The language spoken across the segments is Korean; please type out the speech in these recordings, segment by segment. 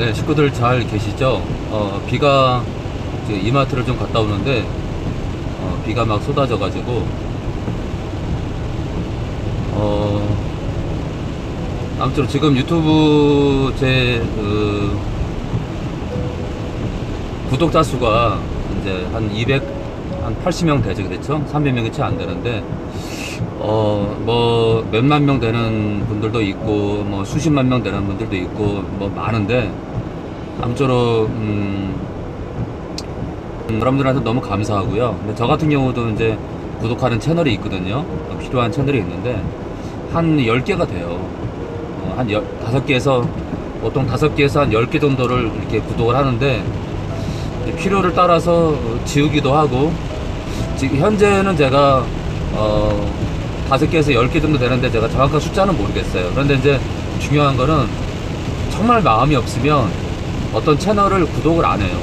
네, 식구들 잘 계시죠? 어, 비가 이제 이마트를 좀 갔다 오는데 어, 비가 막 쏟아져 가지고 어, 아무튼 지금 유튜브 제 그, 구독자 수가 이제 한 200, 한 80명 되죠, 그렇죠? 300명이 채 안 되는데 어, 뭐, 몇만 명 되는 분들도 있고, 뭐, 수십만 명 되는 분들도 있고, 뭐, 많은데, 아무쪼록, 음, 음, 여러분들한테 너무 감사하고요. 근데 저 같은 경우도 이제 구독하는 채널이 있거든요. 어, 필요한 채널이 있는데, 한 10개가 돼요. 어, 한 5개에서, 보통 5개에서 한 10개 정도를 이렇게 구독을 하는데, 필요를 따라서 지우기도 하고, 지금 현재는 제가, 어, 다섯 개에서 열개 정도 되는데 제가 정확한 숫자는 모르겠어요. 그런데 이제 중요한 거는 정말 마음이 없으면 어떤 채널을 구독을 안 해요.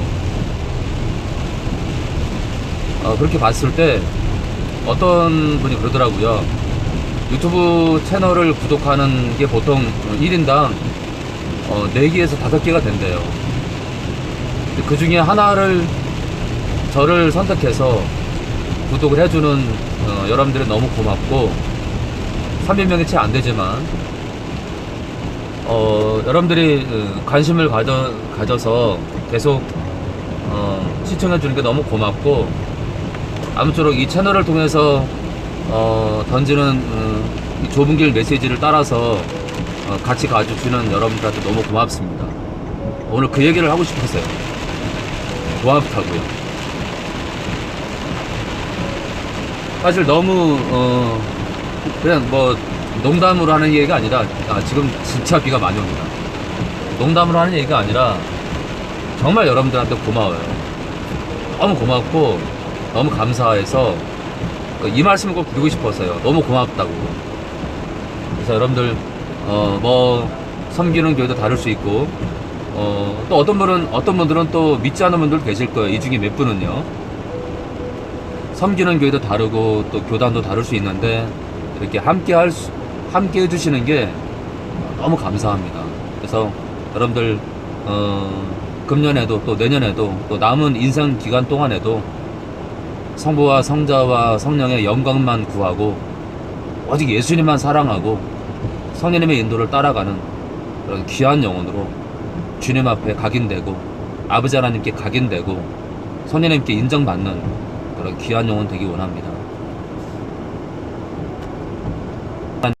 어, 그렇게 봤을 때 어떤 분이 그러더라고요. 유튜브 채널을 구독하는 게 보통 1인당 어, 4개에서 5개가 된대요. 그 중에 하나를 저를 선택해서 구독을 해주는 어, 여러분들이 너무 고맙고 300명이 채 안 되지만 어, 여러분들이 어, 관심을 가져, 가져서 계속 어, 시청해 주는 게 너무 고맙고 아무쪼록 이 채널을 통해서 어, 던지는 어, 이 좁은 길 메시지를 따라서 어, 같이 가주시는 여러분들한테 너무 고맙습니다. 오늘 그 얘기를 하고 싶었어요. 고맙다고요. 사실 너무 어 그냥 뭐 농담으로 하는 얘기가 아니라 아, 지금 진짜 비가 많이 옵니다. 농담으로 하는 얘기가 아니라 정말 여러분들한테 고마워요. 너무 고맙고 너무 감사해서 그이 말씀을 꼭 드리고 싶었어요. 너무 고맙다고. 그래서 여러분들 어 뭐 섬기는 교회도 다를 수 있고 어 또 어떤 분은 어떤 분들은 또 믿지 않는 분들 계실 거예요. 이 중에 몇 분은요. 섬기는 교회도 다르고 또 교단도 다를 수 있는데 이렇게 함께 할 수, 함께 해주시는 게 너무 감사합니다. 그래서 여러분들 어, 금년에도 또 내년에도 또 남은 인생 기간 동안에도 성부와 성자와 성령의 영광만 구하고 오직 예수님만 사랑하고 성령님의 인도를 따라가는 그런 귀한 영혼으로 주님 앞에 각인되고 아버지 하나님께 각인되고 성령님께 인정받는 그런 귀한 영혼 되기 원합니다.